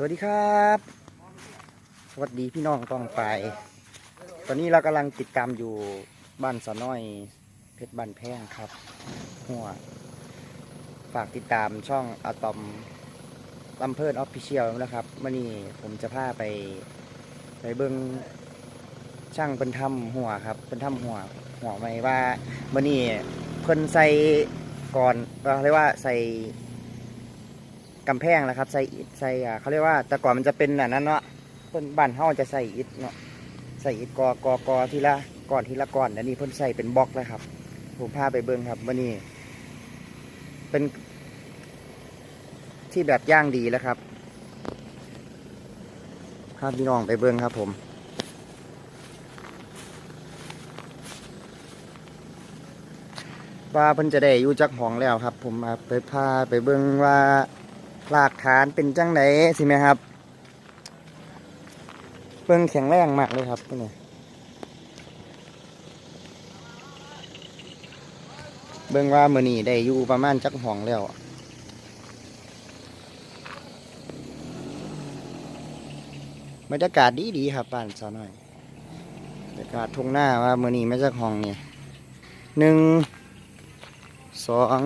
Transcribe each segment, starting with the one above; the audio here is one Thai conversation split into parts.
สวัสดีครับ สวัสดีพี่น้องต้องไป ตอนนี้เรากำลังติดตามอยู่บ้านสะน้อย เพชรบ้านแพงครับหัวฝากติดตามช่องอะตอมลำเพิ่นออฟฟิเชียลนะครับมื่อนี้ผมจะพาไป ไปเบิ้งช่างเป็นทำหัวครับเป็นทำหัว หัวไม่ว่ามื่อนี้เพิ่นใส่ก่อนเขาเรียกว่าใส่ กำแพงนะครับ ใส่อิฐใส่เขาเรียกว่าแต่ก่อนมันจะเป็นนนั้นเนาะเพิ่นบ้านเฮาจะใส่อิฐเนาะใส่อิฐกอกอกอทีละก้อนทีละก้อนอันนี้เพิ่นใส่เป็นบล็อกแล้วครับผมพาไปเบิ่งครับมื่อนี้ เป็น ที่แบบย่างดีแล้วครับพาพี่น้องไปเบิ่งครับ ผมว่าเพิ่นจะได้อยู่จักห้องแล้วครับ ผมมาไปพาไปเบิ่งว่า หลักฐานเป็นจังไดสิไหมครับ เบิ่งแข็งแรงมากเลยครับนี่เบิ่งว่ามือนี้ได้อยู่ประมาณจักห้องแล้วบรรยากาศดีดีๆครับบ้านสาวน้อยบรรยากาศทุ่งหน้าว่ามือนี้ไม่จักห้องเนี่ยหนึ่งสอง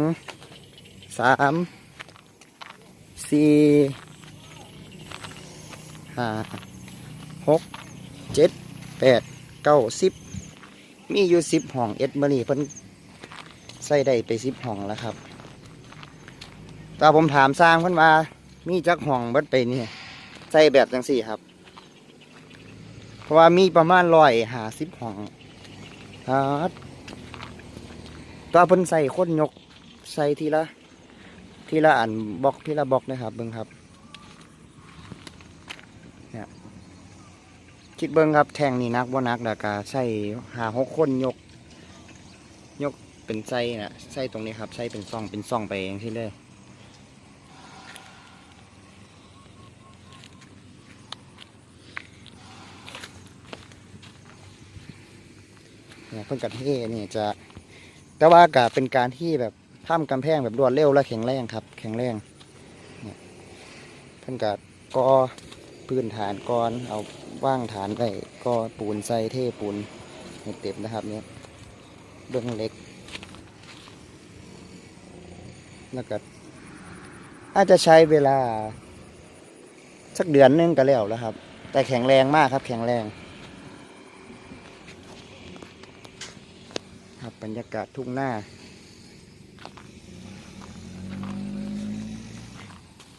สาม สี่ห้าหกเจ็ดแปดเก้าสิบมีอยู่สิบห้องเอ็ดมานี่เพิ่นใส่ได้ไปสิบห้องแล้วครับตาผมถามสร้างเพิ่นว่ามีจักห้องเบิดไปนี่ใส่แบบจังสี่ครับ เพราะว่ามีประมาณร้อยหาสิบห้องครับตัวาเพิ่นใส่คนยกใส่ทีละ ทีละอันบล็อกทีละบล็อกนะครับเบิ้งครับเนี่ยคิดเบิ้งครับแทงนี่นักว่านักดากาใส่หาหกคนยก ยกเป็นไส้นะไส้ตรงนี้ครับไส้เป็นซองเป็นซองไปเองที่เลยเนี่ยเพิ่นกัดเท่นี่จะแต่ว่ากาเป็นการที่แบบ ท่ามกำแพงแบบรวดเร็วและแข็งแรงครับ แข็งแรงเนี่ยเพิ่นกัก็พื้นฐานก่อนเอาว่างฐานไปก็ปูนใส่เทปูนให้เต็มนะครับเนี่ยเบื้องเล็ก แล้วก็อาจจะใช้เวลา สักเดือนหนึงก็แล้วแล้วครับ แต่แข็งแรงมากครับแข็งแรง ครับบรรยากาศทุ่งหน้า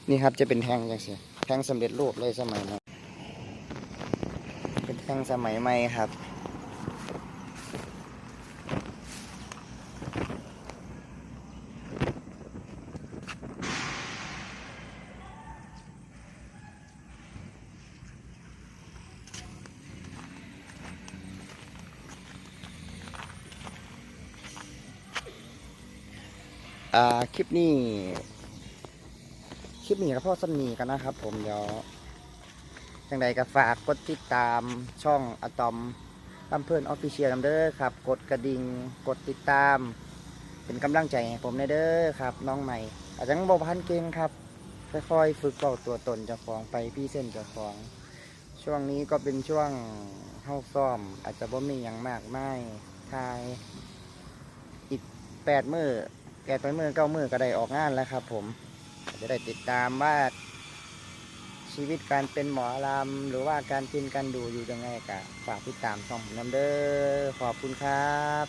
นี่ครับจะเป็นแท่งจังสิแท่งสำเร็จรูปเลยสมัยนั้เป็นแท่งสมัยใหม่ครับคลิปนี้ คลิปนี้ก็พ่อสนีกันนะครับผมเดี๋ยวจังใดก็ฝากกดติดตามช่องอะตอมลำเพื่อนออฟฟิเชียลเด้อครับ กดกระดิ่งกดติดตาม เป็นกำลังใจให้ผมในเด้อครับ น้องใหม่ อาจจะงบอกพันเก่งครับค่อยๆฝึกเป่าตัวตนเจ้าของไปพี่เส้นเจ้าของ ช่วงนี้ก็เป็นช่วงเข้าซ่อม อาจจะบ่มีอย่างมากไม่ทาย อีกแปดมือแปดไปมือเก้ามือก็ได้ออกงานแล้วครับผม จะได้ติดตามว่าชีวิตการเป็นหมอลำหรือว่าการกินการดูอยู่ยังไงกะฝากติดตามช่องผมน้ำเด้อขอบคุณครับ